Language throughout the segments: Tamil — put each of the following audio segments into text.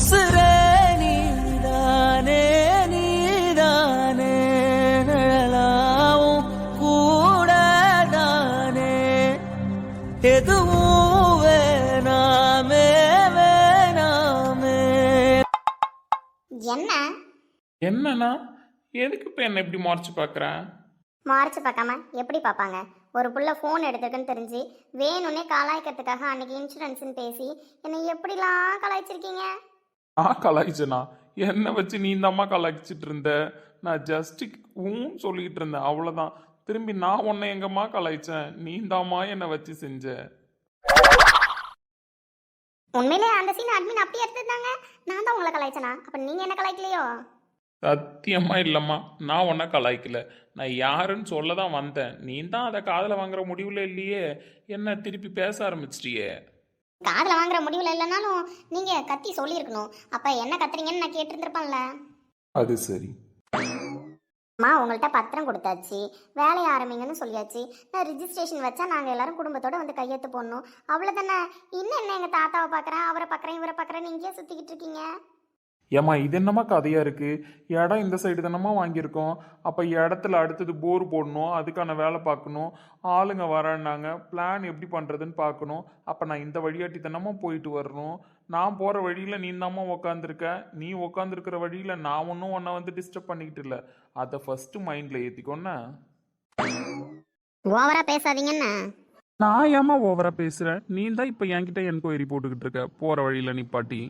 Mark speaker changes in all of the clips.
Speaker 1: உசுரே நீதானே நீதானே நிழலாவும் கூடதானே எதுவும் வேணாமே வேணாமே
Speaker 2: என்ன?
Speaker 3: என்னண்ணா? எதுக்கு இப்போ என்ன இப்படி முறைச்சு பார்க்குறேன்
Speaker 2: மார்ச் பார்க்காம எப்படி பார்ப்பாங்க? ஒரு புள்ள ஃபோன் எடுத்திருக்குன்னு தெரிஞ்சு வேணும்னே கலாய்க்கிறதுக்காக அன்னைக்கு இன்சூரன்ஸ்னு பேசி என்னை எப்படிலாம் கலாய்ச்சிருக்கீங்க?
Speaker 3: நான் கலாய்ச்சனா? என்னை வச்சு நீ இந்த அம்மா கலாய்ச்சிட்டு இருந்த? நான் ஜஸ்ட் ஊன்னு சொல்லிக்கிட்டு இருந்தேன். அவ்வளோதான் திரும்பி நான் உன்னை எங்கம்மா கலாய்ச்சேன்? நீ தாம்மா என்னை வச்சு செஞ்ச?
Speaker 2: உண்மையிலே அந்த சீன் அட்மின் அப்படியே எடுத்துருந்தாங்க. நான் தான் உங்களை கலாய்ச்சனா? அப்ப நீங்க என்ன கலாய்க்கலையோ?
Speaker 3: சத்தியமா இல்லைம்மா. நான் உன்னை கலாய்க்கல. நான் யாருன்னு சொல்ல தான் வந்தேன். நீ தான் அதை காதில் வாங்குற முடிவில் இல்லையே. என்ன திருப்பி பேச ஆரம்பிச்சிட்டியே?
Speaker 2: காதுல வாங்குற முடிவுல இல்லைனாலும் நீங்க கத்தி சொல்லியிருக்கணும். அப்ப என்ன கத்துறீங்கன்னு நான் கேட்டிருந்திருப்பேன்ல.
Speaker 3: அது சரி.
Speaker 2: அம்மா உங்கள்கிட்ட பத்திரம் கொடுத்தாச்சு. வேலையை ஆரம்பிங்கன்னு சொல்லியாச்சு. நான் ரிஜிஸ்ட்ரேஷன் வச்சா நாங்கள் எல்லாரும் குடும்பத்தோட வந்து கையெழுத்து போடணும். அவ்வளோதானே இன்னும் என்ன எங்கள் தாத்தாவை பார்க்குறேன் அவரை பார்க்குறேன் இவரை பார்க்குறேன் இங்கேயே சுற்றிக்கிட்டு இருக்கீங்க?
Speaker 3: ஏம்மா இது என்னம்மா கதையா இருக்கு? இடம் இந்த சைடு தானம்மா வாங்கியிருக்கோம். அப்போ இடத்துல அடுத்தது போர் போடணும் அதுக்கான வேலை பார்க்கணும். ஆளுங்க வரேன்னாங்க பிளான் எப்படி பண்ணுறதுன்னு பார்க்கணும். அப்போ நான் இந்த வழியாட்டி தானம்மா போயிட்டு வரணும். நான் போகிற வழியில் நீ தாம்மா உக்காந்துருக்க. நீ உக்காந்துருக்கிற வழியில் நான் ஒன்றும் உன்னை வந்து டிஸ்டர்ப் பண்ணிக்கிட்டு இல்லை. அதை ஃபஸ்ட்டு மைண்டில் ஏற்றிக்கோண்ணே
Speaker 2: ஓவரா பேசாதீங்கன்னு
Speaker 3: நான் ஏம்மா ஓவராக பேசுகிறேன் நீ தான் இப்போ என்கிட்ட என்கொயரி போட்டுக்கிட்டு இருக்க. போகிற வழியில் நிப்பாட்டி.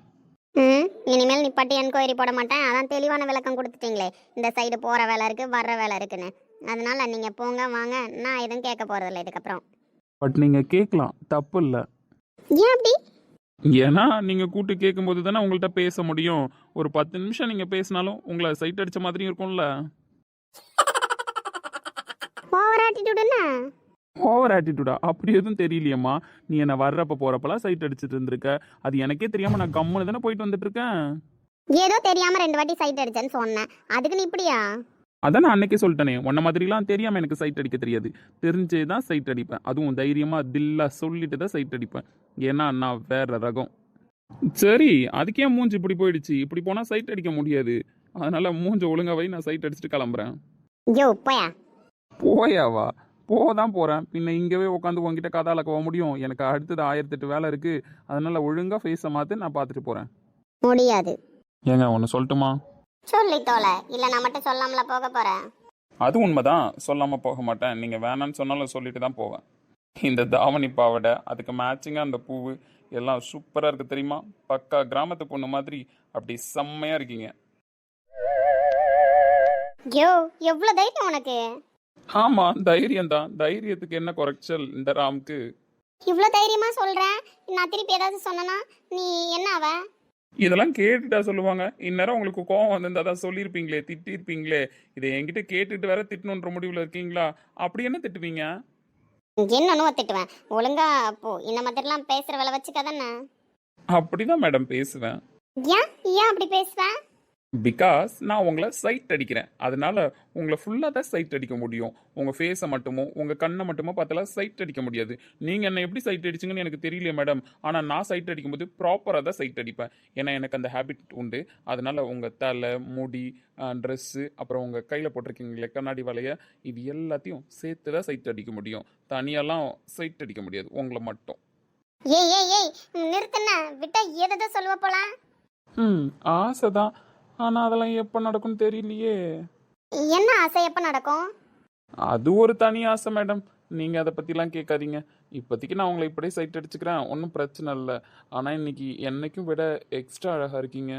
Speaker 2: ம். இனிமேல் நிப்பாட்டி என்கொயரி போட மாட்டேன். அதான் தெளிவான விளக்கம் கொடுத்துட்டீங்களே. இந்த சைடு போகிற வேலை இருக்குது வர்ற வேலை இருக்குன்னு. அதனால நீங்கள் போங்க வாங்க. நான் எதுவும் கேட்க போகிறதில்ல இதுக்கப்புறம்.
Speaker 3: பட் நீங்கள் கேட்கலாம். தப்பு இல்லை.
Speaker 2: ஏன் அப்படி?
Speaker 3: ஏன்னா நீங்க கூட்டு கேட்கும்போது தானே உங்கள்கிட்ட பேச முடியும். ஒரு பத்து நிமிஷம் நீங்க பேசினாலும் உங்களை சைட் அடிச்ச மாதிரியும் இருக்கும்ல.
Speaker 2: ஓவர் ஆட்டிடியூடுன்னா
Speaker 3: ஓவர் ஆட்டிடியூடா. அப்படி எதுவும் தெரியலையம்மா. நீ என்ன வர்றப்ப போறப்பலாம் சைட் அடிச்சிட்டு இருந்திருக்க. அது எனக்கே தெரியாம நான் கம்முன்னு தானே போயிட்டு வந்துட்டு இருக்கேன்
Speaker 2: ஏதோ தெரியாமல் ரெண்டு வாட்டி சைட் அடிச்சேன்னு சொன்னேன். அதுக்கு நீ இப்படியா?
Speaker 3: அதான் நான் அன்னைக்கே சொல்லிட்டேனே. உன்ன மாதிரிலாம் தெரியாம எனக்கு சைட் அடிக்க தெரியாது. தெரிஞ்சே தான் சைட் அடிப்பேன். அதுவும் தைரியமா தில்லா சொல்லிட்டு தான் சைட் அடிப்பேன். ஏன்னா நான் வேற ரகம். சரி அதுக்கே மூஞ்சி இப்படி போயிடுச்சு. இப்படி போனா சைட் அடிக்க முடியாது. அதனால மூஞ்ச ஒழுங்கா வை நான் சைட் அடிச்சுட்டு கிளம்புறேன்.
Speaker 2: யோ போயா?
Speaker 3: போயாவா? போதான் போகிறேன் பின்ன இங்கவே உட்காந்து உங்ககிட்ட கதால போக முடியும்? எனக்கு அடுத்தது ஆயிரத்தெட்டு வேலை இருக்கு. அதனால ஒழுங்கா ஃபேஸை மாற்றி நான் பார்த்துட்டு போகிறேன்
Speaker 2: முடியாது.
Speaker 3: ஏங்க ஒன்று சொல்லட்டுமா?
Speaker 2: சொல்லி தோல இல்லை நான் மட்டும் சொல்லாமல போக போகிறேன்
Speaker 3: அது உண்மைதான். சொல்லாமல் போக மாட்டேன். நீங்கள் வேணான்னு சொன்னாலும் சொல்லிட்டு தான் போவேன். இந்த தாவணி பாவாடை அதுக்கு மேட்சிங்காக அந்த பூவு எல்லாம் சூப்பராக இருக்குது தெரியுமா? பக்கா கிராமத்து பொண்ணு மாதிரி அப்படி செம்மையாக இருக்கீங்க.
Speaker 2: யோ எவ்வளோ தைரியம் உனக்கு?
Speaker 3: ஆமாம் தைரியம் தான் தைரியத்துக்கு என்ன குறைச்சல் இந்த ராமுக்கு?
Speaker 2: இவ்வளோ தைரியமா சொல்கிறேன் நான் திருப்பி ஏதாவது சொன்னனா நீ என்ன அவ?
Speaker 3: இதெல்லாம் கேட்டுட்டா சொல்லுவாங்க. இந்நேரம் உங்களுக்கு கோவம் வந்திருந்தா தான் சொல்லியிருப்பீங்களே திட்டிருப்பீங்களே இதை என்கிட்ட கேட்டுட்டு வேற திட்டணுன்ற முடிவில் இருக்கீங்களா? அப்படி என்ன திட்டுவீங்க?
Speaker 2: என்னன்னு திட்டுவேன். ஒழுங்கா போ இந்த மாதிரிலாம் பேசுகிற வேலை வச்சுக்காதானே
Speaker 3: அப்படிதான் மேடம் பேசுவேன்.
Speaker 2: ஏன்? ஏன் அப்படி பேசுவேன்
Speaker 3: பிகாஸ் நான் உங்களை சைட் அடிக்கிறேன். அதனால உங்களை ஃபுல்லாக தான் சைட் அடிக்க முடியும். உங்கள் ஃபேஸை மட்டுமோ உங்கள் கண்ணை மட்டுமோ பார்த்தலாம் சைட் அடிக்க முடியாது. நீங்கள் என்ன எப்படி சைட் அடிச்சிங்கன்னு எனக்கு தெரியலையே மேடம் ஆனால் நான் சைட் அடிக்கும்போது ப்ராப்பராக தான் சைட் அடிப்பேன். ஏன்னா எனக்கு அந்த ஹேபிட் உண்டு. அதனால உங்கள் தலை முடி ட்ரெஸ்ஸு அப்புறம் உங்கள் கையில் போட்டிருக்கீங்களே கண்ணாடி வலைய இது எல்லாத்தையும் சேர்த்து தான் சைட் அடிக்க முடியும். தனியாலாம் சைட் அடிக்க முடியாது. உங்களை மட்டும்.
Speaker 2: ஏய் ஏய் ஏய் நிறுத்துன விட்டா ஏதோ சொல்லுவ போலாம்?
Speaker 3: ம் ஆசை தான். ஆனால் அதெல்லாம் எப்போ நடக்கும்னு தெரியலையே.
Speaker 2: என்ன ஆசை எப்போ நடக்கும்?
Speaker 3: அது ஒரு தனி ஆசை மேடம். நீங்கள் அதை பற்றிலாம் கேட்காதீங்க. இப்போதைக்கு நான் உங்களை இப்படியே சைட் அடிச்சுக்கிறேன். ஒன்றும் பிரச்சனை இல்லை. ஆனால் இன்னைக்கு என்னைக்கும் விட எக்ஸ்ட்ரா அழகாக இருக்கீங்க.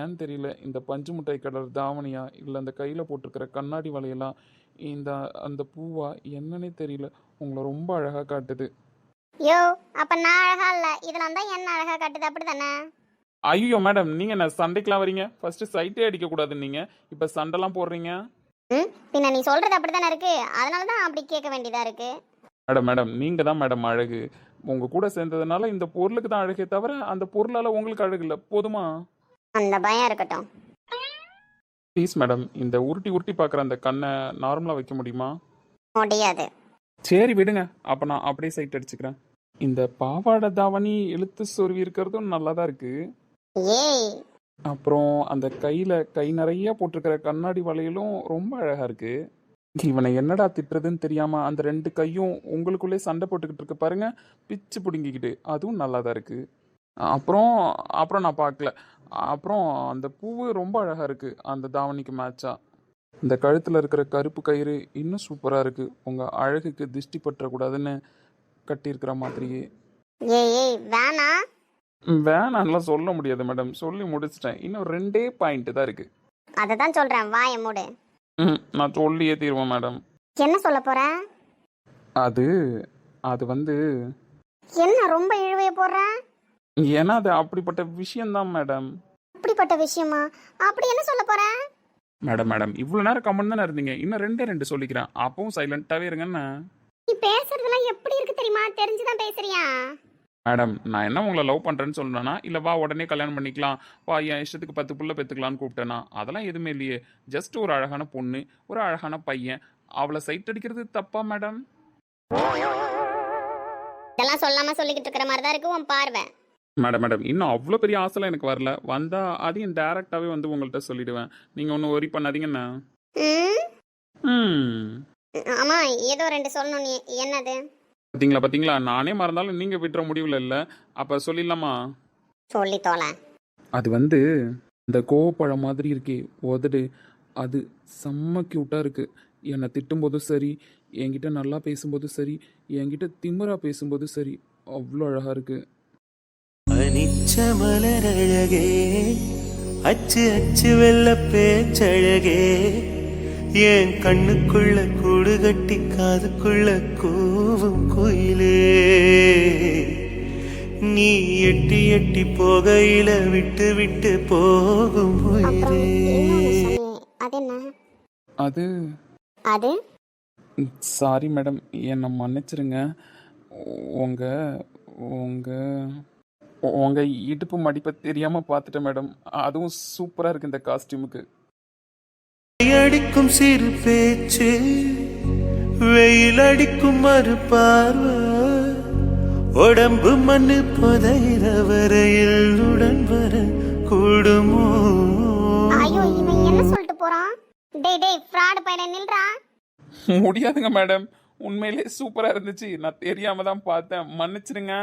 Speaker 3: ஏன்னு தெரியல? இந்த பஞ்சு மிட்டாய் கலர் தாவணியா? இல்லை அந்த கையில் போட்டிருக்கிற கண்ணாடி வலையெல்லாம் இந்த அந்த பூவா? என்னன்னே தெரியல. உங்களை ரொம்ப அழகாக காட்டுது.
Speaker 2: யோ அப்ப நான் அழகா இல்ல. இதெல்லாம் தான் என்ன அழகா காட்டுது? அப்படிதானே
Speaker 3: ஐயோ மேடம் நீங்கள் என்ன சண்டைக்கெலாம் வரீங்க? ஃபஸ்ட்டு சைட்டே அடிக்கக்கூடாது நீங்கள் இப்போ சண்டைலாம் போடுறீங்க?
Speaker 2: ம் பின்ன நீ சொல்றது அப்படிதானே இருக்கு? அதனால தான் அப்படி கேட்க வேண்டியதா இருக்கு.
Speaker 3: மேடம் மேடம் நீங்கள் தான் மேடம் அழகு. உங்கள் கூட சேர்ந்ததுனால இந்த பொருளுக்கு தான் அழகே தவிர அந்த பொருளால் உங்களுக்கு அழகு இல்லை. போதுமா?
Speaker 2: அந்த பயம் இருக்கட்டும்.
Speaker 3: ப்ளீஸ் மேடம் இந்த உருட்டி உருட்டி பார்க்குற அந்த கண்ணை நார்மலாக வைக்க முடியுமா?
Speaker 2: முடியாது.
Speaker 3: சரி விடுங்க. அப்போ நான் அப்படியே சைட் அடிச்சுக்கிறேன். இந்த பாவாடை தாவணி இழுத்து சொருவி இருக்கிறதும் நல்லா தான் இருக்குது
Speaker 2: ஏய்.
Speaker 3: அப்புறம் அந்த கையில கை நிறைய போட்டிருக்கிற கண்ணாடி வளையலும் ரொம்ப அழகா இருக்கு. இவனை என்னடா திட்டுறதுன்னு தெரியாம அந்த ரெண்டு கையும் உங்களுக்குள்ளே சண்டை போட்டுக்கிட்டு இருக்கு பாருங்க. பிச்சு பிடுங்கிக்கிட்டு. அதுவும் நல்லா தான் இருக்கு. அப்புறம் அப்புறம் நான் பார்க்கல. அப்புறம் அந்த பூவு ரொம்ப அழகா இருக்கு. அந்த தாவணிக்கு மேட்சா இந்த கழுத்துல இருக்கிற கருப்பு கயிறு இன்னும் சூப்பரா இருக்கு. உங்க அழகுக்கு திஷ்டி பற்றக்கூடாதுன்னு கட்டியிருக்கிற மாதிரியே.
Speaker 2: ஏய் ஏய் வேணா
Speaker 3: ம், வேணாம்லாம் சொல்ல முடியாது மேடம் சொல்லி முடிச்சிட்டேன். இன்னும் ரெண்டே பாயிண்ட் தான் இருக்கு.
Speaker 2: அதை தான் சொல்கிறேன் வாய மூடு.
Speaker 3: ம் நான் சொல்லியே தீருவேன் மேடம்
Speaker 2: என்ன சொல்ல போற?
Speaker 3: அது அது வந்து
Speaker 2: என்ன ரொம்ப இழுவைய போடுற?
Speaker 3: ஏன்னா அது அப்படிப்பட்ட விஷயம்தான் மேடம்
Speaker 2: அப்படிப்பட்ட விஷயமா? அப்படி என்ன சொல்ல போற?
Speaker 3: மேடம் மேடம் இவ்வளோ நேரம் கம்மன் தானே இருந்தீங்க. இன்னும் ரெண்டே ரெண்டு சொல்லிக்கிறேன். அப்பவும் சைலண்ட்டாகவே இருங்கண்ணா
Speaker 2: நீ பேசுறதெல்லாம் எப்படி இருக்கு தெரியுமா? தெரிஞ்சுதான் பேசுறியா?
Speaker 3: மேடம் நான் என்ன உங்களை லவ் பண்ணுறேன்னு சொல்றேனா இல்லை வா உடனே கல்யாணம் பண்ணிக்கலாம். வா என் இஷ்டத்துக்கு பத்து புள்ள பெற்றுக்கலான்னு கூப்பிட்டேனா அதெல்லாம் எதுவுமே இல்லையே. ஜஸ்ட் ஒரு அழகான பொண்ணு ஒரு அழகான பையன். அவளை சைட் அடிக்கிறது தப்பா மேடம்?
Speaker 2: இதெல்லாம் சொல்லாம சொல்லிக்கிட்டு இருக்கிற மாதிரி தான் இருக்கு உன் பார்வை.
Speaker 3: மேடம் மேடம் இன்னும் அவ்வளோ பெரிய ஆசைலாம் எனக்கு வரல. வந்தால் அதையும் டேரெக்டாகவே வந்து உங்கள்கிட்ட சொல்லிடுவேன். நீங்கள் ஒன்றும் ஒரி பண்ணாதீங்கண்ணா
Speaker 2: ம்? ஏதோ ரெண்டு சொல்லணும். நீ என்னது?
Speaker 3: பார்த்தீங்களா பார்த்தீங்களா நானே மறந்தாலும் நீங்கள் விட்டுற முடிவில் இல்லை. அப்போ சொல்லிடலாமா?
Speaker 2: சொல்லி தோல
Speaker 3: அது வந்து இந்த கோவப்பழம் மாதிரி இருக்கே உதடு. அது செம்ம க்யூட்டாக இருக்குது என்னை திட்டும்போதும் சரி என்கிட்ட நல்லா பேசும்போதும் சரி என்கிட்ட திமிரா பேசும்போதும் சரி அவ்வளோ அழகாக இருக்குது
Speaker 1: அனிச்ச மலரழகே அச்சு அச்சு வெள்ள பேச்சழகே. என் கண்ணுக்குள்ள கூடு கட்டி காதுக்குள்ள கூவும் குயிலே. நீ எட்டி எட்டி போகையில விட்டு விட்டு போகும் உயிரே.
Speaker 2: அது என்ன?
Speaker 3: அது
Speaker 2: அது?
Speaker 3: சாரி மேடம் என்னை மன்னிச்சிருங்க. உங்கள் உங்கள் உங்கள் இடுப்பு மடிப்பை தெரியாமல் பார்த்துட்டேன் மேடம். அதுவும் சூப்பராக இருக்குது இந்த காஸ்டியூமுக்கு
Speaker 1: அடிக்கும் சிறு பேச்சு. வெயில் அடிக்கும் மறு பார்வை. உடம்பு மண்ணு புதையிற வரையில் உடன் வர கூடுமோ?
Speaker 2: ஐயோ இவன் என்ன சொல்லிட்டு போறான்? டேய் டேய் ஃப்ராட் பையனை நில்றா.
Speaker 3: முடியாதுங்க மேடம் உண்மையிலே சூப்பராக இருந்துச்சு. நான் தெரியாமல் தான் பார்த்தேன். மன்னிச்சிடுங்க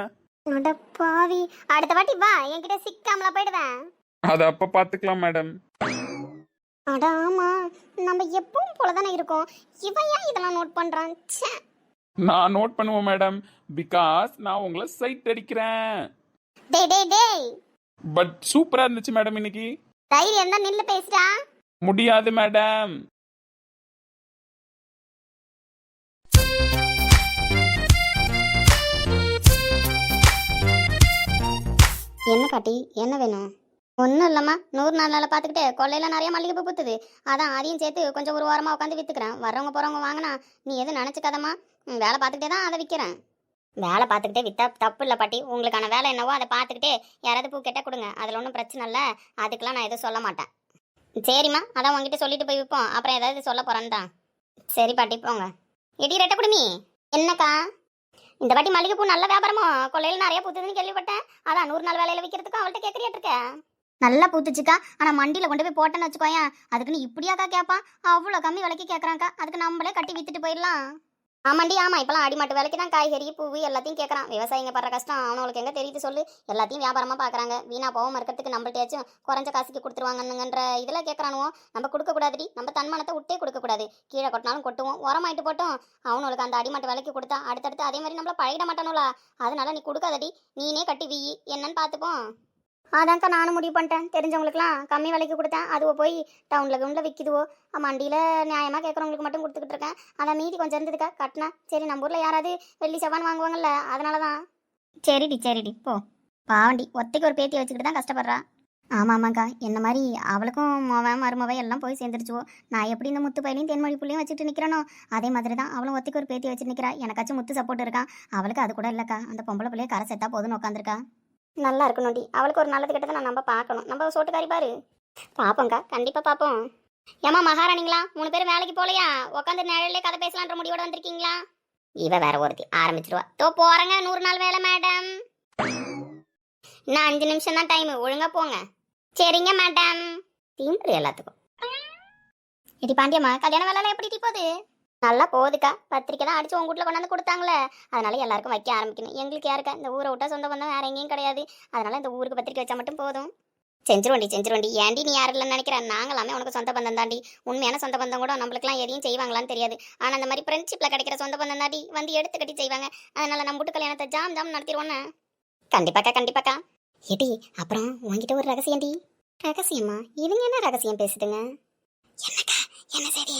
Speaker 2: அட பாவி. அடுத்த வாட்டி வா. என்கிட்ட சிக்காமல போயிடுவேன்.
Speaker 3: அதை அப்போ பார்த்துக்கலாம் மேடம்
Speaker 2: அட ஆமா. நம்ம எப்பவும் போல தானே இருக்கோம். இவன் ஏன் இதெல்லாம் நோட் பண்றான்? ச்சே.
Speaker 3: நான் நோட் பண்ணுவேன் மேடம் பிகாஸ் நான் உங்களை சைட் அடிக்கிறேன்.
Speaker 2: டேய் டேய் டேய்.
Speaker 3: பட் சூப்பராக இருந்துச்சு மேடம் இன்னைக்கு.
Speaker 2: தைரியம் தான் நில்லு பேசுடா.
Speaker 3: முடியாது மேடம்
Speaker 2: என்ன பாட்டி என்ன வேணும்? ஒன்றும் இல்லைம்மா. நூறு நாள் நாளை பார்த்துக்கிட்டு கொள்ளையில் நிறைய மல்லிகைப்பூ பூத்துது. அதான் அதையும் சேர்த்து கொஞ்சம் ஒரு வாரமாக உட்காந்து விற்றுக்கிறேன் வரவங்க போகிறவங்க வாங்கினா நீ எதுவும் நினச்சிக்காதம்மா வேலை பார்த்துக்கிட்டே தான் அதை விற்கிறேன் வேலை பார்த்துக்கிட்டே வித்தா தப்பு இல்லை பாட்டி. உங்களுக்கான வேலை என்னவோ அதை பார்த்துக்கிட்டே யாராவது பூ கேட்டால் கொடுங்க. அதில் ஒன்றும் பிரச்சனை இல்லை. அதுக்கெலாம் நான் எதுவும் சொல்ல மாட்டேன். சரிம்மா. அதான் உங்ககிட்ட சொல்லிட்டு போய் விற்போம் அப்புறம் ஏதாவது சொல்ல போகிறேன் தான் சரி பாட்டி போங்க. எடி ரெட்ட குடுமி. என்னக்கா? இந்த பாட்டி மல்லிகைப்பூ நல்ல வியாபாரமோ? கொள்ளையில் நிறைய பூத்துதுன்னு கேள்விப்பட்டேன். அதான் நூறு நாள் வேலையில் விற்கிறதுக்கும் அவள்கிட்ட கேட்குறியாட்டு நல்லா பூத்துச்சுக்கா. ஆனா மண்டியில் கொண்டு போய் போட்டேன்னு வச்சுக்கோயேன். அதுக்குன்னு இப்படியாக்கா கேட்பான் அவ்வளோ கம்மி விலைக்கு கேட்குறாங்க்கா அதுக்கு நம்மளே கட்டி வித்துட்டு போயிடலாம். ஆமாண்டி ஆமா இப்பெல்லாம் அடிமாட்டு விலைக்கு தான் காய்கறி பூவு எல்லாத்தையும் கேட்குறான் விவசாயிங்க படுற கஷ்டம். அவனுங்களுக்கு எங்க தெரியுது சொல்லு. எல்லாத்தையும் வியாபாரமா பார்க்குறாங்க வீணா போகாம இருக்கிறதுக்கு நம்மள்ட்டையாச்சும் குறைஞ்ச காசுக்கு கொடுத்துருவாங்கன்னுங்கன்ற இதில் கேட்குறானுவோ நம்ம கொடுக்கக்கூடாதுடி நம்ம தன்மானத்தை விட்டே கொடுக்கக்கூடாது கீழே கொட்டினாலும் கொட்டுவோம். உரமாயிட்டு போட்டோம். அவனுங்களுக்கு அந்த அடிமாட்டு விலைக்கு கொடுத்தா அடுத்தடுத்து அதே மாதிரி நம்மள பழகிட மாட்டானுல அதனால நீ கொடுக்காதடி. நீனே கட்டி வீ. என்னன்னு பார்த்துப்போம். அதான்க்கா நானும் முடிவு பண்ணிட்டேன். தெரிஞ்சவங்களுக்குலாம் கம்மி விலைக்கு கொடுத்தேன். அதுவோ போய் டவுனில் கவுனில் விற்கிதுவோ மண்டியில் நியாயமாக கேட்குறவங்களுக்கு மட்டும் கொடுத்துக்கிட்டு இருக்கேன். அதான் மீதி கொஞ்சம் இருந்ததுக்கா கட்டினா சரி நம்ம ஊரில் யாராவது வெள்ளி செவ்வான் வாங்குவாங்கல்ல அதனால தான் சரிடி சரிடி போ. பாவண்டி ஒத்தைக்கு ஒரு பேத்தி வச்சுக்கிட்டு தான் கஷ்டப்படுறா. ஆமாம் ஆமாக்கா. என்ன மாதிரி அவளுக்கும் மவன் மருமவன் எல்லாம் போய் சேர்ந்துருச்சுவோ. நான் எப்படி இந்த முத்து பையனையும் தென்மொழி புள்ளையும் வச்சுட்டு நிற்கிறனோ அதே மாதிரி தான் அவளும் ஒத்திக்கு ஒரு பேத்தி வச்சு நிற்கிறா எனக்காச்சும் முத்து சப்போர்ட் இருக்கான் அவளுக்கு அது கூட இல்லைக்கா. அந்த பொம்பளை பிள்ளைய கரை சேர்த்தா போதும்னு உட்காந்துருக்கா நல்லா இருக்கணும்டி அவளுக்கு ஒரு நல்லது கெட்டதை நான் நம்ம பார்க்கணும் நம்ம சோட்டுக்காரி பாரு. பார்ப்போங்க்கா கண்டிப்பாக பார்ப்போம் ஏமா மகாராணிங்களா? மூணு பேரும் வேலைக்கு போகலையா உட்காந்து நிழல்லே கதை பேசலான்ற முடிவோட வந்திருக்கீங்களா? இவ வேற ஒருத்தி. ஆரம்பிச்சிருவா. தோ போறேங்க. நூறு நாள் வேலை மேடம். இன்னும் அஞ்சு நிமிஷம் தான் டைம் ஒழுங்கா போங்க. சரிங்க மேடம். தீம்புரு எல்லாத்துக்கும். இடி பாண்டியம்மா கல்யாண வேலை எப்படி போகுது? நல்லா போகுதுக்கா. பத்திரிக்கை தான் அடிச்சு உங்க வீட்டில் கொண்டாந்து கொடுத்தாங்களே. அதனால எல்லாருக்கும் வைக்க ஆரம்பிக்கணும். எங்களுக்கு யாருக்கா? இந்த ஊரை விட்டா சொந்த பந்தம் வேற எங்கேயும் கிடையாது. அதனால இந்த ஊருக்கு பத்திரிக்கை வச்சா மட்டும் போதும். செஞ்சிருவண்டி செஞ்சிருவண்டி. ஏன்டி நீ யார் இல்லைன்னு நினைக்கிறேன் நாங்களாமே உனக்கு சொந்த பந்தம் தாண்டி உண்மையான சொந்த பந்தம் கூட நம்மளுக்குலாம் எதையும் செய்வாங்களான்னு தெரியாது. ஆனால் அந்த மாதிரி ஃப்ரெண்ட்ஷிப்பில் கிடைக்கிற சொந்த பந்தம் தாண்டி வந்து எடுத்து கட்டி செய்வாங்க. அதனால நம்ம வீட்டு கல்யாணத்தை ஜாம் ஜாம் நடத்திடுவோன்னு கண்டிப்பாக்கா கண்டிப்பாக்கா. எடி அப்புறம் உங்ககிட்ட ஒரு ரகசியம்டி. ரகசியமா? இவங்க என்ன ரகசியம் பேசுதுங்க? என்னக்கா? என்ன சரி?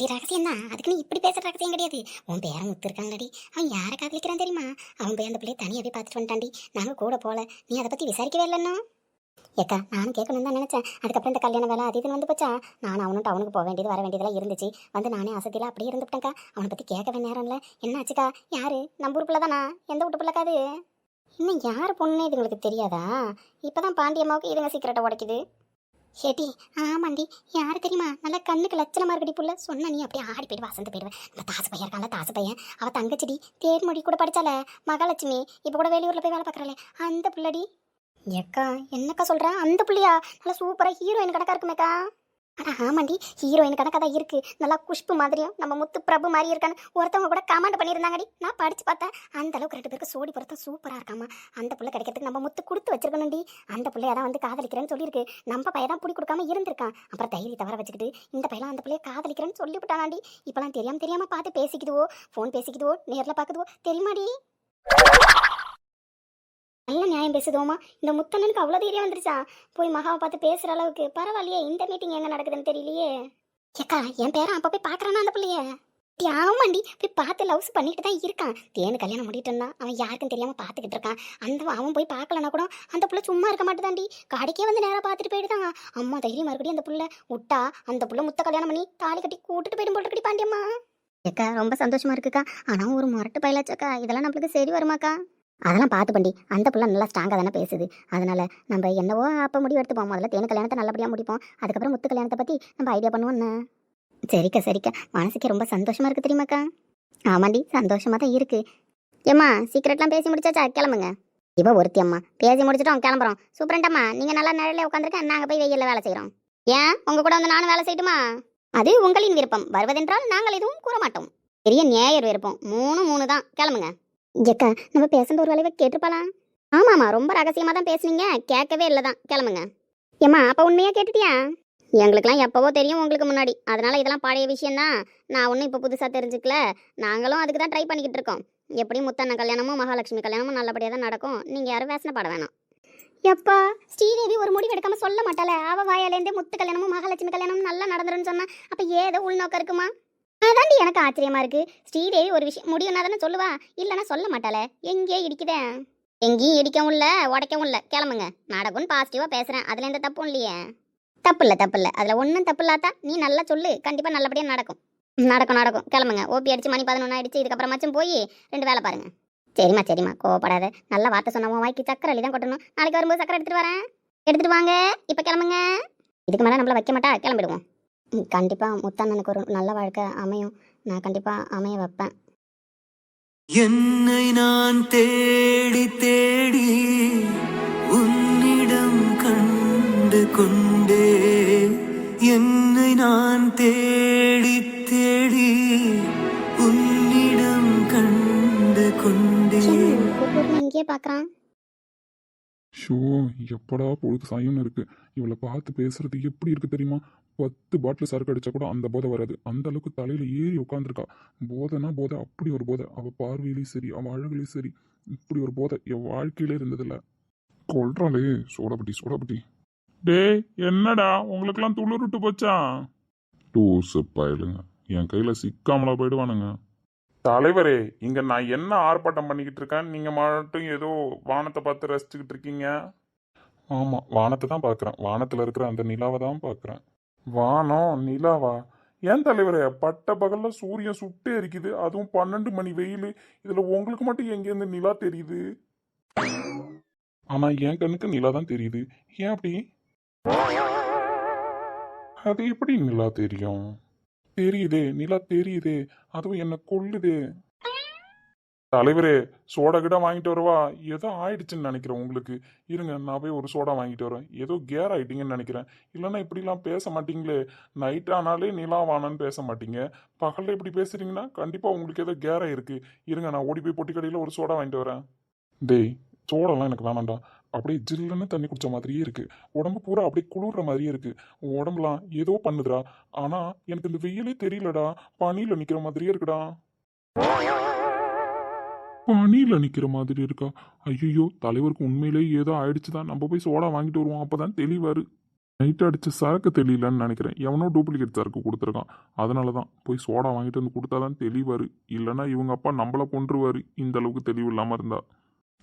Speaker 2: டி ரகசியம் தான். அதுக்கு நீ இப்படி பேசுற ரகசியம் கிடையாது. உன் பேரன் முத்து இருக்காங்கடி அவன் யாரை காதலிக்கிறான் தெரியுமா? அவன் போய் அந்த பிள்ளைய தனியாக போய் பார்த்துட்டு வந்துட்டாண்டி நாங்கள் கூட போல. நீ அதை பற்றி விசாரிக்கவே இல்லைன்னா? ஏக்கா நானும் கேட்கணும் தான் நினச்சேன். அதுக்கப்புறம் இந்த கல்யாண வேலை அது இதுன்னு வந்து போச்சா? நான் அவனும் டவுனுக்கு போக வேண்டியது வர வேண்டியதெல்லாம் இருந்துச்சு. வந்து நானே அசதியில் அப்படியே இருந்துட்டேன்க்கா. அவனை பற்றி கேட்கவே நேரம் இல்லை. என்ன ஆச்சுக்கா யாரு? நம்ம ஊர் பிள்ளை தானா? எந்த வீட்டு பிள்ளைக்கா அது? இன்னும் யார் பொண்ணு இதுங்களுக்கு தெரியாதா? இப்போ தான் பாண்டியம்மாவுக்கு இதுங்க சீக்கிரட்டை உடைக்குது. ஹெடி ஆமாண்டி. யார் தெரியுமா? நல்லா கண்ணுக்கு லட்சணமாக இருக்கடி புள்ள. சொன்ன நீ அப்படியே ஆடி போயிட்டு வசந்து போயிடுவேன் நம்ம தாசு பையன் இருக்கான்ல தாசு பையன். அவள் தங்கச்சிடி தேர்மொழி கூட படிச்சால மகாலட்சுமி. இப்போ கூட வெளியூரில் போய் வேலை பார்க்குறாளே. அந்த புள்ளடி. ஏக்கா என்னக்கா சொல்கிறேன் அந்த பிள்ளையா? நல்லா சூப்பராக ஹீரோயின் கணக்காக இருக்குமேக்கா? அட ஆமாண்டி. ஹீரோயின் கணக்காக தான் இருக்கு. நல்லா குஷ்பு மாதிரியும் நம்ம முத்து பிரபு மாதிரி இருக்கான்னு ஒருத்தவங்க கூட கமெண்ட் பண்ணியிருந்தாங்கடி. நான் படிச்சு பார்த்தேன். அந்த அளவுக்கு ரெண்டு பேருக்கு சோடி பொருத்தம் சூப்பராக இருக்காமா. அந்த புள்ள கிடைக்கிறதுக்கு நம்ம முத்து கொடுத்து வச்சிருக்கணும்டி. அந்த பிள்ளைய தான் வந்து காதலிக்கிறேன்னு சொல்லியிருக்கு. நம்ம பையன் தான் பிடி கொடுக்காம இருந்திருக்கான். அப்புறம் தைரியத்தை தவற வச்சுக்கிட்டு இந்த பையன் அந்த பிள்ளைய காதலிக்கிறேன்னு சொல்லிவிட்டானாண்டி இப்போலாம் தெரியாமல் தெரியாமல் பார்த்து பேசிக்கிதுவோ ஃபோன் பேசிக்கிதுவோ நேரில் பார்க்குதுவோ தெரியுமாடி? நல்ல நியாயம் பேசுதோமா? இந்த முத்தண்ணனுக்கு அவ்வளோ தைரியம் வந்துருச்சா? போய் மகாவை பார்த்து பேசுகிற அளவுக்கு. பரவாயில்லையே இந்த மீட்டிங் எங்கே நடக்குதுன்னு தெரியலையே. ஏக்கா என் பேரன் அப்போ போய் பார்க்குறானா அந்த பிள்ளைய? ஆமாண்டி. போய் பார்த்து லவ்ஸ் பண்ணிட்டு தான் இருக்கான். தேனு கல்யாணம் முடிட்டுன்னா அவன் யாருக்கும் தெரியாமல் பார்த்துக்கிட்டு இருக்கான். அந்த அவன் போய் பார்க்கலனா கூட அந்த புள்ள சும்மா இருக்க மாட்டேதாண்டி. கடைக்கே வந்து நேராக பார்த்துட்டு போயிடுதான். அம்மா தைரியம் மறுபடியும் அந்த புள்ள விட்டா அந்த புள்ள முத்த கல்யாணம் பண்ணி தாலி கட்டி கூட்டிட்டு போயிடும் போட்டு பாண்டியம்மா. ஏக்கா ரொம்ப சந்தோஷமா இருக்குக்கா. ஆனால் ஒரு முரட்டு பயிலாச்சாக்கா. இதெல்லாம் நம்மளுக்கு சரி வருமாக்கா? அதெல்லாம் பார்த்து பண்டி. அந்த புள்ள நல்லா ஸ்ட்ராங்காக தானே பேசுது. அதனால் நம்ம என்னவோ அப்போ முடிவு எடுத்துப்போம். முதல்ல தேனு கல்யாணத்தை நல்லபடியாக முடிப்போம். அதுக்கப்புறம் முத்து கல்யாணத்தை பற்றி நம்ம ஐடியா பண்ணுவோம்ண்ணா சரிக்கா சரிக்கா. மனசுக்கு ரொம்ப சந்தோஷமா இருக்குது தெரியுமாக்கா? ஆமாண்டி சந்தோஷமா தான் இருக்கு. ஏம்மா சீக்கிரட்லாம் பேசி முடிச்சாச்சா? கிளம்புங்க. இப்போ ஒருத்தி அம்மா. பேசி முடிச்சிட்டோம் கிளம்புறோம் சூப்பரண்டம்மா நீங்கள் நல்லா நிழலே உட்காந்துருக்க நாங்கள் போய் வெயிலில் வேலை செய்கிறோம் ஏன்? உங்கள் கூட வந்து நானும் வேலை செய்யட்டுமா? அது உங்களின் விருப்பம். வருவதென்றால் நாங்கள் எதுவும் கூற மாட்டோம் பெரிய நேயர் விருப்பம். மூணு மூணு தான். கிளம்புங்க. ஏக்கா நம்ம பேசுகிற ஒரு வேலைவை கேட்டிருப்பாளா? ஆமாம்மா ரொம்ப ரகசியமா தான் பேசுனீங்க. கேட்கவே இல்லை தான். கிளம்புங்க. ஏம்மா அப்போ உண்மையாக கேட்டுட்டியா? எங்களுக்கெல்லாம் எப்போவோ தெரியும் உங்களுக்கு முன்னாடி. அதனால இதெல்லாம் பழைய விஷயந்தான் நான் ஒன்றும் இப்போ புதுசாக தெரிஞ்சுக்கல. நாங்களும் அதுக்கு தான் ட்ரை பண்ணிக்கிட்டு இருக்கோம். எப்படியும் முத்தண்ண கல்யாணமும் மகாலட்சுமி கல்யாணமும் நல்லபடியாக தான் நடக்கும். நீங்கள் யாரும் வேசனப்பட வேணாம். எப்பா ஸ்ரீதேவி ஒரு முடிவு எடுக்காம சொல்ல மாட்டாளே. அவ வாயாலேருந்தே முத்து கல்யாணமும் மகாலட்சுமி கல்யாணமும் நல்லா நடந்துருன்னு சொன்னா அப்போ ஏதோ உள்நோக்கம் இருக்குமா? அதாண்டி எனக்கு ஆச்சரியமா இருக்கு. ஸ்ரீதேவி ஒரு விஷயம் முடியும்னா தானே சொல்லுவா. இல்லைன்னா சொல்ல மாட்டாளே. எங்கேயே இடிக்குதே. எங்கேயும் இடிக்கவும் இல்லை உடைக்கவும் இல்லை. கிளம்புங்க. நாடகம்னு பாசிட்டிவாக பேசுகிறேன் அதில் எந்த தப்பும் இல்லையே. தப்பு இல்லை தப்பு இல்லை. அதில் ஒன்றும் தப்பு இல்லாதா நீ நல்லா சொல்லு. கண்டிப்பாக நல்லபடியாக நடக்கும். நடக்கும் நடக்கும். கிளம்புங்க. ஓபி அடிச்சு மணி பதினொன்று ஆயிடுச்சு. இதுக்கப்புறமாச்சும் போய் ரெண்டு வேலை பாருங்க. சரிம்மா சரிம்மா. கோவப்படாத. நல்ல வார்த்தை சொன்னவன் வாய்க்கு சக்கரை அள்ளி தான் கொட்டணும். நாளைக்கு வரும்போது சக்கரை எடுத்துட்டு வரேன். எடுத்துட்டு வாங்க. இப்போ கிளம்புங்க. இதுக்கு மேலே நம்மள வைக்க மாட்டா. கிளம்பிடுவோம். ம், கண்டிப்பா. முத்தண்ணனுக்கு ஒரு நல்ல வாழ்க்கை அமையும். நான் கண்டிப்பா அமைய வைப்பேன்.
Speaker 1: என்னை நான் தேடி தேடி உன்னிடம் கண்டு கொண்டே. என்னை நான் தேடி தேடி உன்னிடம் கண்டு கொண்டே.
Speaker 2: இங்கேயே பார்க்குறான்
Speaker 3: ஷோ எப்படா பொழுது சாயம்னு இருக்கு. இவளை பார்த்து பேசுறது எப்படி இருக்கு தெரியுமா? பத்து பாட்டில் சரக்கு அடித்தா கூட அந்த போதை வராது. அந்த அளவுக்கு தலையில் ஏறி உட்காந்துருக்கா போதைனா போதை அப்படி ஒரு போதை. அவள் பார்வையிலையும் சரி அவள் அழகுலையும் சரி இப்படி ஒரு போதை என் வாழ்க்கையிலே இருந்ததில்ல. கொள்றாளே சோடபட்டி சோடபட்டி டேய் என்னடா? உங்களுக்கெல்லாம் துளிருட்டு போச்சா? டூசு பயலுங்க. என் கையில் சிக்காமலா போயிடுவானுங்க. தலைவரே இங்கே நான் என்ன ஆர்ப்பாட்டம் பண்ணிக்கிட்டு இருக்கேன்? நீங்கள் மட்டும் ஏதோ வானத்தை பார்த்து ரசிச்சுக்கிட்டு இருக்கீங்க? ஆமாம் வானத்தை தான் பார்க்குறேன். வானத்தில் இருக்கிற அந்த நிலாவை தான் பார்க்குறேன். வானம் நிலாவா? ஏன் தலைவரே? பட்ட பகல்ல சூரியன் சுட்டே இருக்குது அதுவும் பன்னெண்டு மணி வெயில். இதுல உங்களுக்கு மட்டும் எங்கேருந்து நிலா தெரியுது? ஆனா என் கண்ணுக்கு நிலா தான் தெரியுது. ஏன் அப்படி? அது எப்படி நிலா தெரியும்? தெரியுதே நிலா தெரியுதே. அதுவும் என்ன கொள்ளுதே
Speaker 4: தலைவரே சோடா கிட்ட வாங்கிட்டு வரவா? ஏதோ ஆயிடுச்சுன்னு நினைக்கிறேன் உங்களுக்கு. இருங்க நான் போய் ஒரு சோடா வாங்கிட்டு வரேன். ஏதோ கேர் ஆயிட்டீங்கன்னு நினைக்கிறேன். இல்லைன்னா இப்படிலாம் பேச மாட்டீங்களே. நைட் ஆனாலே நிலா வானான்னு பேச மாட்டீங்க. பகலில் இப்படி பேசுறீங்கன்னா கண்டிப்பாக உங்களுக்கு ஏதோ கேர் ஆயிருக்கு. இருங்க நான் ஓடி போய் பொட்டி கடையில் ஒரு சோடா வாங்கிட்டு வரேன். டேய் சோடெல்லாம் எனக்கு வேணாம்டா. அப்படியே ஜில்லுன்னு தண்ணி குடிச்ச மாதிரியே இருக்குது உடம்பு பூரா அப்படியே குளிர்ற மாதிரியே இருக்குது உடம்புலாம் ஏதோ பண்ணுதுடா. ஆனால் எனக்கு இந்த வெயிலே தெரியலடா. பனியில் நிற்கிற மாதிரியே இருக்குடா. பனியில் நிற்கிற மாதிரி இருக்கா? ஐயோ தலைவருக்கு உண்மையிலேயே ஏதோ ஆயிடுச்சுதான். நம்ம போய் சோடா வாங்கிட்டு வருவோம். அப்போ தான் தெளிவார். நைட் அடித்த சரக்கு தெரியலன்னு நினைக்கிறேன். எவனோ டூப்ளிகேட் சரக்கு கொடுத்துருக்கான். அதனால தான் போய் சோடா வாங்கிட்டு வந்து கொடுத்தாதான் தெளிவார். இல்லைன்னா இவங்க அப்பா நம்மளை கொன்றுவாரு. இந்த அளவுக்கு தெளிவு இல்லாமல் இருந்தா.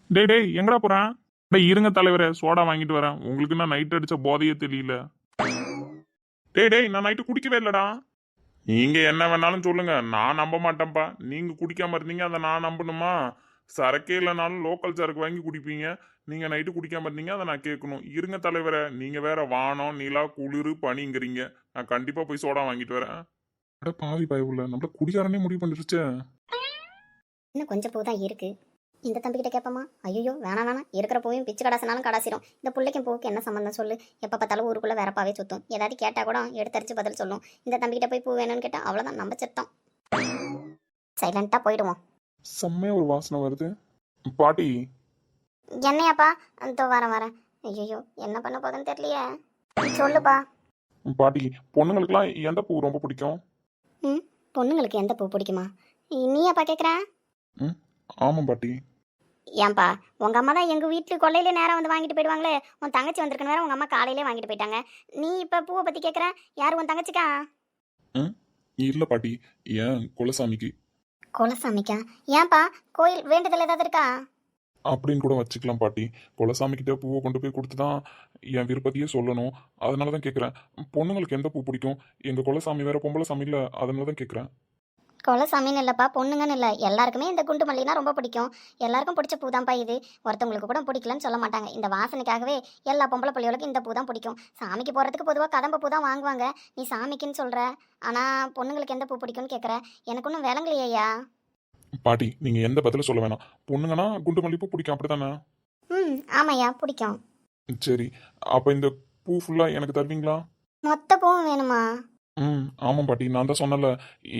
Speaker 4: டே டேய் எங்கடா போகிறேன் டே இருங்க தலைவரே சோடா வாங்கிட்டு வரேன். உங்களுக்கு நான் நைட் அடித்த போதையே தெரியல. டே டேய் நான் நைட்டு குடிக்கவே இல்லைடா. நீங்கள் என்ன வேணாலும் சொல்லுங்கள் நான் நம்ப மாட்டேன்ப்பா. நீங்கள் குடிக்காமல் இருந்தீங்க அதை நான் நம்பணுமா? சரக்கே இல்லைனாலும் லோக்கல் சரக்கு வாங்கி குடிப்பீங்க. நீங்கள் நைட்டு குடிக்காமல் இருந்தீங்க அதை நான் கேட்கணும். இருங்க தலைவரை நீங்கள் வேற வானம் நிலா குளிர் பனிங்கிறீங்க. நான் கண்டிப்பாக போய் சோடா வாங்கிட்டு வரேன். அட பாவி பயவுல நம்மள குடிகாரனே முடிவு பண்ணிருச்சே.
Speaker 2: இன்னும் கொஞ்சம் பூ தான் இந்த தம்பிக்கிட்ட கேட்போமா? ஐயோ வேணாம் வேணாம். இருக்கிற பூவையும் பிச்சு கடாசினாலும் கடாசிரும். இந்த பிள்ளைக்கும் பூவுக்கு என்ன சம்மந்தம் சொல்லு? எப்போ பார்த்தாலும் ஊருக்குள்ளே வேறப்பாவே சுத்தும். ஏதாவது கேட்டால் கூட எடுத்தரிச்சு பதில் சொல்லும். இந்த தம்பிக்கிட்ட போய் பூ வேணும்னு கேட்டால் அவ்வளோதான் நம்ம செத்தோம். சைலண்ட்டாக போயிடுவோம்.
Speaker 4: செம்மையா ஒரு வாசனை வருது. பாட்டி.
Speaker 2: என்னையாப்பா? இதோ வரேன் வரேன். ஐயோ என்ன பண்ண போகுதுன்னு தெரியலையே. சொல்லுப்பா.
Speaker 4: பாட்டி பொண்ணுங்களுக்குலாம் எந்த பூ ரொம்ப பிடிக்கும்?
Speaker 2: பொண்ணுங்களுக்கு எந்த பூ பிடிக்குமா? நீயாப்பா கேட்குற
Speaker 4: ஆமாம் பாட்டி.
Speaker 2: ஏன்பா உங்க அம்மா தான் எங்க வீட்டுக்கு கொள்ளையில நேரம் வந்து வாங்கிட்டு போயிடுவாங்களே. உன் தங்கச்சி வந்திருக்கணும் வேற உங்க அம்மா காலையிலே வாங்கிட்டு போயிட்டாங்க. நீ இப்ப பூவை பத்தி கேக்குற? யாரு உன் தங்கச்சிக்கா?
Speaker 4: இல்லை பாட்டி. ஏன் குலசாமிக்கு?
Speaker 2: குலசாமிக்கா? ஏன்பா கோயில் வேண்டுதல் ஏதாவது இருக்கா?
Speaker 4: அப்படின்னு கூட வச்சுக்கலாம் பாட்டி. குலசாமி கிட்ட பூவை கொண்டு போய் கொடுத்து தான் என் விருப்பத்தையே சொல்லணும். அதனால தான் கேட்குறேன் பொண்ணுங்களுக்கு எந்த பூ பிடிக்கும்? எங்கள் குலசாமி வேற பொம்பளை சாமி இல்லை அதனால தான் கேட்குறேன்
Speaker 2: குலசாமின்னு இல்லப்பா பொண்ணுங்கன்னு இல்லை. எல்லாருக்குமே இந்த குண்டு மல்லினா ரொம்ப பிடிக்கும். எல்லாருக்கும் பிடிச்ச பூ தான்ப்பா இது. ஒருத்தவங்களுக்கு கூட பிடிக்கலன்னு சொல்ல மாட்டாங்க. இந்த வாசனைக்காகவே எல்லா பொம்பளை பிள்ளைகளுக்கும் இந்த பூ தான் பிடிக்கும். சாமிக்கு போகிறதுக்கு பொதுவாக கதம்ப பூ தான் வாங்குவாங்க. நீ சாமிக்குன்னு சொல்கிற ஆனால் பொண்ணுங்களுக்கு எந்த பூ பிடிக்கும்னு கேட்குற எனக்கு ஒன்றும் விளங்கலையா
Speaker 4: பாட்டி நீங்கள் எந்த பதிலும் சொல்ல வேணாம். பொண்ணுங்கன்னா குண்டு மல்லிப்பூ பிடிக்கும் அப்படி தானே
Speaker 2: ம் ஆமாய்யா பிடிக்கும்.
Speaker 4: சரி. அப்போ இந்த பூ ஃபுல்லாக எனக்கு தருவீங்களா?
Speaker 2: மொத்த பூவும் வேணுமா?
Speaker 4: ம் ஆமாம் பாட்டி நான் தான் சொன்னல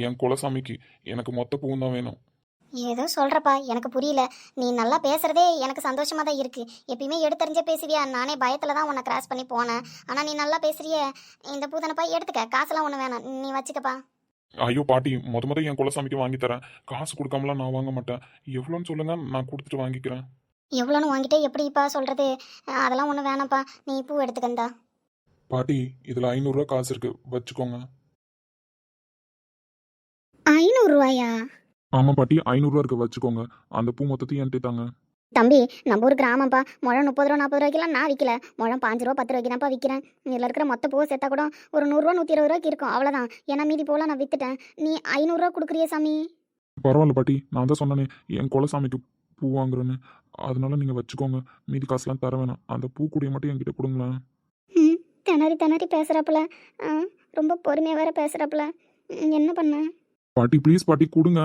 Speaker 4: என் குலசாமிக்கு எனக்கு மொத்த பூவும் தான் வேணும்.
Speaker 2: ஏதோ சொல்கிறப்பா எனக்கு புரியல. நீ நல்லா பேசுகிறதே எனக்கு சந்தோஷமாக தான் இருக்குது எப்பயுமே எடுத்தறிஞ்சே பேசுவியா? நானே பயத்தில் தான் உன்னை கிராஸ் பண்ணி போனேன். ஆனால் நீ நல்லா பேசுறியே. இந்த பூதனப்பா எடுத்துக்க. காசெல்லாம் ஒன்று வேணாம். நீ வச்சுக்கப்பா.
Speaker 4: ஐயோ பாட்டி முத முத என் குலசாமிக்கு வாங்கி தரேன். காசு கொடுக்காமலாம் நான் வாங்க மாட்டேன். எவ்வளோன்னு சொல்லுங்க நான் கொடுத்துட்டு வாங்கிக்கிறேன்.
Speaker 2: எவ்வளோன்னு வாங்கிட்டு எப்படிப்பா சொல்கிறது அதெல்லாம் ஒன்றும் வேணாம்ப்பா. நீ பூ எடுத்துக்கந்தா
Speaker 4: பாட்டி இதில் ஐநூறுரூவா காசு இருக்கு. வச்சுக்கோங்க.
Speaker 2: ஐநூறுரூவாயா
Speaker 4: ஆமாம் பாட்டி ஐநூறுரூவா இருக்கு. வச்சுக்கோங்க. அந்த பூ மொத்தத்தையும் என்கிட்ட தாங்க.
Speaker 2: தம்பி நம்ம ஒரு கிராமம்ப்பா. முழம் முப்பது ரூபா நாற்பது ரூபாய்க்கெல்லாம் நான் விற்கல முழம் பாஞ்சு ரூபா பத்து ரூபாய்க்கு தான்ப்பா விற்கிறேன் இதில் இருக்கிற மொத்த பூவை சேர்த்தா கூட ஒரு நூறுரூவா நூற்றி இருபது ரூபாய்க்கு இருக்கும். அவ்வளோதான் ஏன்னா மீதி போல நான் விற்றுட்டேன் நீ ஐநூறுரூவா கொடுக்குறியே சாமி?
Speaker 4: பரவாயில்ல பாட்டி. நான் தான் சொன்னேனே என் குலசாமிக்கு பூ வாங்குறேன்னு. அதனால நீங்கள் வச்சுக்கோங்க. மீதி காசுலாம் தர வேணாம். அந்த பூ கூடிய மட்டும் என்கிட்ட கொடுங்களேன்.
Speaker 2: திணறி திணறி பேசுகிறாப்புல ரொம்ப பொறுமையாக வேற பேசுகிறாப்புல என்ன பண்ண?
Speaker 4: பாட்டி ப்ளீஸ் பாட்டி கொடுங்க.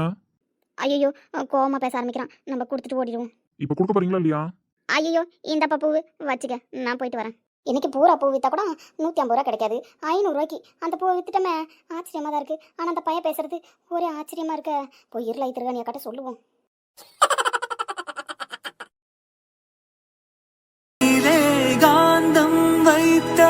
Speaker 2: ஐயோ கோவமாக பேச ஆரம்பிக்கிறான். நம்ம கொடுத்துட்டு ஓடிடுவோம்
Speaker 4: இப்போ கொடுக்க போறீங்களா இல்லையா?
Speaker 2: ஐயோ இந்த பூ வச்சுக்க நான் போயிட்டு வரேன். இன்னைக்கு பூரா பூ விற்றா கூட நூற்றி ஐம்பது ரூபா கிடைக்காது. ஐநூறுரூவாய்க்கு அந்த பூவை வித்துட்டோமே. ஆச்சரியமாக தான் இருக்குது ஆனால் அந்த பையன் பேசுறது ஒரே ஆச்சரியமாக இருக்க. போய் இருளை திருகாணியை கட்ட சொல்லுவோம்.
Speaker 1: காந்தம் வைத்த